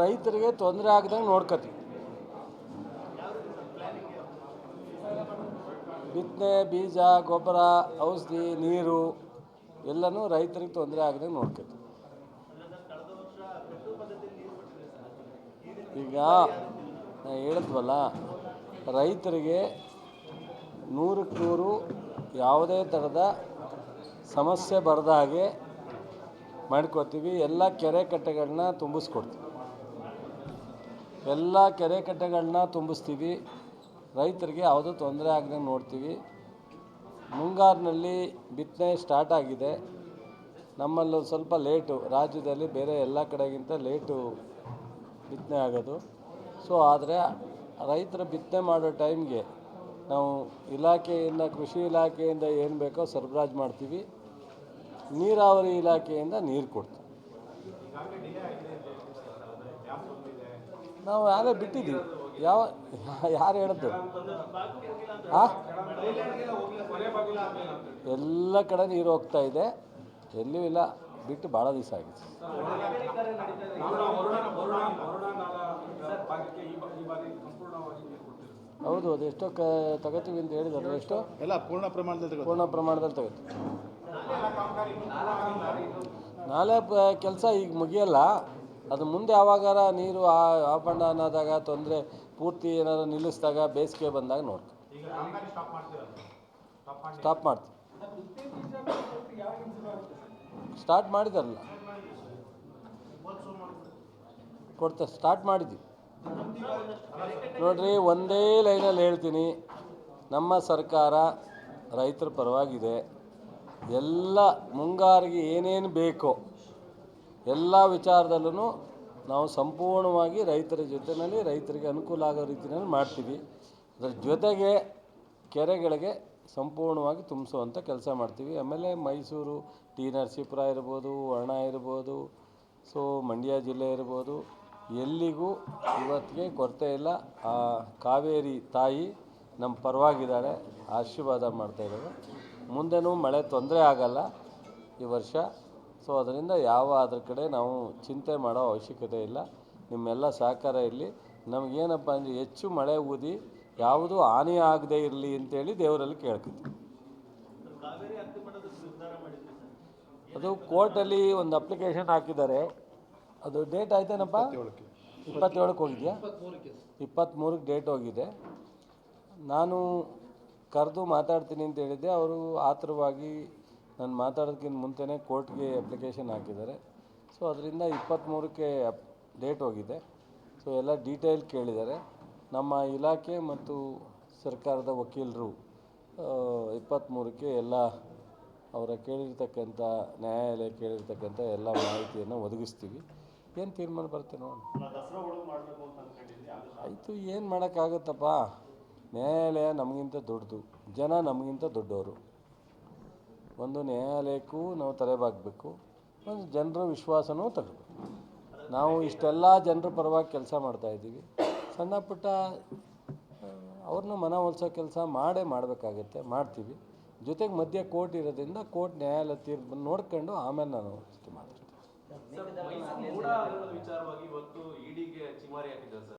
ರೈತರಿಗೆ ತೊಂದರೆ ಆಗ್ದಂಗೆ ನೋಡ್ಕೋತೀವಿ ಬಿತ್ತನೆ, ಬೀಜ, ಗೊಬ್ಬರ, ಔಷಧಿ, ನೀರು ಎಲ್ಲನೂ ರೈತರಿಗೆ ತೊಂದರೆ ಆಗ್ದಂಗೆ ನೋಡ್ಕೋತೀವಿ ಈಗ ನಾ ಹೇಳಿದ್ವಲ್ಲ, ರೈತರಿಗೆ ನೂರಕ್ಕೆ ನೂರು ಯಾವುದೇ ಥರದ ಸಮಸ್ಯೆ ಬರದ ಹಾಗೆ ಮಾಡ್ಕೋತೀವಿ, ಎಲ್ಲ ಕೆರೆ ಕಟ್ಟೆಗಳನ್ನ ತುಂಬಿಸ್ಕೊಡ್ತೀವಿ. ಎಲ್ಲ ಕೆರೆ ಕಟ್ಟೆಗಳನ್ನ ತುಂಬಿಸ್ತೀವಿ. ರೈತರಿಗೆ ಯಾವುದೂ ತೊಂದರೆ ಆಗದಂಗೆ ನೋಡ್ತೀವಿ. ಮುಂಗಾರಿನಲ್ಲಿ ಬಿತ್ತನೆ ಸ್ಟಾರ್ಟ್ ಆಗಿದೆ. ನಮ್ಮಲ್ಲೂ ಸ್ವಲ್ಪ ಲೇಟು. ರಾಜ್ಯದಲ್ಲಿ ಬೇರೆ ಎಲ್ಲ ಕಡೆಗಿಂತ ಲೇಟು ಬಿತ್ತನೆ ಆಗೋದು. ಸೊ ಆದರೆ ರೈತರ ಬಿತ್ತನೆ ಮಾಡೋ ಟೈಮ್ಗೆ ನಾವು ಇಲಾಖೆಯಿಂದ, ಕೃಷಿ ಇಲಾಖೆಯಿಂದ ಏನು ಬೇಕೋ ಸರಬರಾಜು ಮಾಡ್ತೀವಿ. ನೀರಾವರಿ ಇಲಾಖೆಯಿಂದ ನೀರು ಕೊಡ್ತೀವಿ. ನಾವು ಯಾರೇ ಬಿಟ್ಟಿದ್ದೀವಿ. ಯಾವ ಯಾರು ಹೇಳಿದ್ದು ಆ? ಎಲ್ಲ ಕಡೆ ನೀರು ಹೋಗ್ತಾ ಇದೆ. ಎಲ್ಲೂ ಇಲ್ಲ. ಬಿಟ್ಟು ಭಾಳ ದಿವಸ ಆಗಿದೆ. ಹೌದು ಅದು ಎಷ್ಟೋ ಕ ತಗೋತೀವಿ ಅಂತ ಹೇಳಿದಾರೆ ಎಷ್ಟೋ? ಎಲ್ಲ ಪೂರ್ಣ ಪ್ರಮಾಣದಲ್ಲಿ ಪೂರ್ಣ ಪ್ರಮಾಣದಲ್ಲಿ ತಗೋತೀವಿ. ನಾಳೆ ಕೆಲಸ ಈಗ ಮುಗಿಯಲ್ಲ. ಅದು ಮುಂದೆ ಯಾವಾಗಾರ ನೀರು ಆ- ಆಭರಣ ಅನ್ನೋದಾಗ ತೊಂದರೆ ಪೂರ್ತಿ ಏನಾದ್ರು ನಿಲ್ಲಿಸಿದಾಗ ಬೇಸಿಗೆ ಬಂದಾಗ ನೋಡ್ತೀವಿ ಸ್ಟಾಪ್ ಮಾಡ್ತೀವಿ. ಸ್ಟಾರ್ಟ್ ಮಾಡಿದಾರಲ್ಲ ಕೊಡ್ತಾ ಸ್ಟಾರ್ಟ್ ಮಾಡಿದ್ವಿ. ನೋಡ್ರಿ ಒಂದೇ ಲೈನಲ್ಲಿ ಹೇಳ್ತೀನಿ ನಮ್ಮ ಸರ್ಕಾರ ರೈತರ ಪರವಾಗಿದೆ. ಎಲ್ಲ ಮುಂಗಾರಿಗೆ ಏನೇನು ಬೇಕೋ ಎಲ್ಲ ವಿಚಾರದಲ್ಲೂ ನಾವು ಸಂಪೂರ್ಣವಾಗಿ ರೈತರ ಜೊತೆಯಲ್ಲಿ ರೈತರಿಗೆ ಅನುಕೂಲ ಆಗೋ ರೀತಿಯಲ್ಲಿ ಮಾಡ್ತೀವಿ. ಅದರ ಜೊತೆಗೆ ಕೆರೆಗಳಿಗೆ ಸಂಪೂರ್ಣವಾಗಿ ತುಂಬಿಸುವಂಥ ಕೆಲಸ ಮಾಡ್ತೀವಿ. ಆಮೇಲೆ ಮೈಸೂರು, ಟಿ ನರಸೀಪುರ ಇರ್ಬೋದು ವರ್ಣ ಇರ್ಬೋದು, ಸೊ ಮಂಡ್ಯ ಜಿಲ್ಲೆ ಇರ್ಬೋದು, ಎಲ್ಲಿಗೂ ಇವತ್ತಿಗೆ ಕೊರತೆ ಇಲ್ಲ. ಆ ಕಾವೇರಿ ತಾಯಿ ನಮ್ಮ ಪರವಾಗಿದ್ದಾಳೆ ಆಶೀರ್ವಾದ ಮಾಡ್ತಾ ಇದ್ದಾರೆ. ಮುಂದೆನೂ ಮಳೆ ತೊಂದರೆ ಆಗಲ್ಲ. ಈ ವರ್ಷ ಸೊ ಅದರಿಂದ ಯಾವ ಅದ್ರ ಕಡೆ ನಾವು ಚಿಂತೆ ಮಾಡೋ ಅವಶ್ಯಕತೆ ಇಲ್ಲ. ನಿಮ್ಮೆಲ್ಲ ಸಹಕಾರ ಇರಲಿ. ನಮಗೇನಪ್ಪ ಅಂದರೆ ಹೆಚ್ಚು ಮಳೆ ಊದಿ ಯಾವುದೂ ಹಾನಿ ಆಗದೇ ಇರಲಿ ಅಂತೇಳಿ ದೇವರಲ್ಲಿ ಕೇಳ್ಕೊತೀವಿ. ಅದು ಕೋರ್ಟಲ್ಲಿ ಒಂದು ಅಪ್ಲಿಕೇಶನ್ ಹಾಕಿದ್ದಾರೆ. ಅದು ಡೇಟ್ ಆಯ್ತೇನಪ್ಪ? ಇಪ್ಪತ್ತೇಳಕ್ಕೆ ಹೋಗಿದೆಯಾ? ಇಪ್ಪತ್ತ್ಮೂರಕ್ಕೆ ಡೇಟ್ ಹೋಗಿದೆ. ನಾನು ಕರೆದು ಮಾತಾಡ್ತೀನಿ ಅಂತ ಹೇಳಿದ್ದೆ. ಅವರು ಆತುರವಾಗಿ ನಾನು ಮಾತಾಡೋದಕ್ಕಿಂತ ಮುಂಚೆನೇ ಕೋರ್ಟ್ಗೆ ಅಪ್ಲಿಕೇಶನ್ ಹಾಕಿದ್ದಾರೆ. ಸೊ ಅದರಿಂದ ಇಪ್ಪತ್ತ್ಮೂರಕ್ಕೆ ಡೇಟ್ ಹೋಗಿದೆ. ಸೊ ಎಲ್ಲ ಡೀಟೇಲ್ ಕೇಳಿದ್ದಾರೆ. ನಮ್ಮ ಇಲಾಖೆ ಮತ್ತು ಸರ್ಕಾರದ ವಕೀಲರು ಇಪ್ಪತ್ತ್ಮೂರಕ್ಕೆ ಎಲ್ಲ ಅವರ ಕೇಳಿರ್ತಕ್ಕಂಥ, ನ್ಯಾಯಾಲಯ ಕೇಳಿರ್ತಕ್ಕಂಥ ಎಲ್ಲ ಮಾಹಿತಿಯನ್ನು ಒದಗಿಸ್ತೀವಿ. ಏನು ತೀರ್ಮಾನ ಬರುತ್ತೆ ನೋಡಿ ಆಯಿತು, ಏನು ಮಾಡೋಕ್ಕಾಗುತ್ತಪ್ಪ? ನ್ಯಾಯಾಲಯ ನಮಗಿಂತ ದೊಡ್ಡದು, ಜನ ನಮಗಿಂತ ದೊಡ್ಡವರು. ಒಂದು ನ್ಯಾಯಾಲಯಕ್ಕೂ ನಾವು ತಲೆಬಾಗಬೇಕು, ಒಂದು ಜನರ ವಿಶ್ವಾಸನೂ ತಗೋಬೇಕು. ನಾವು ಇಷ್ಟೆಲ್ಲ ಜನರ ಪರವಾಗಿ ಕೆಲಸ ಮಾಡ್ತಾಯಿದ್ದೀವಿ ಸಣ್ಣ ಪುಟ್ಟ ಅವ್ರನ್ನ ಮನವೊಲಿಸೋ ಕೆಲಸ ಮಾಡೇ ಮಾಡಬೇಕಾಗತ್ತೆ, ಮಾಡ್ತೀವಿ. ಜೊತೆಗೆ ಮಧ್ಯೆ ಕೋರ್ಟ್ ಇರೋದ್ರಿಂದ ಕೋರ್ಟ್ ನ್ಯಾಯಾಲಯ ತೀರ್ಪು ನೋಡ್ಕೊಂಡು ಆಮೇಲೆ ನಾನು ಮಾತಾಡ್ತೀನಿ.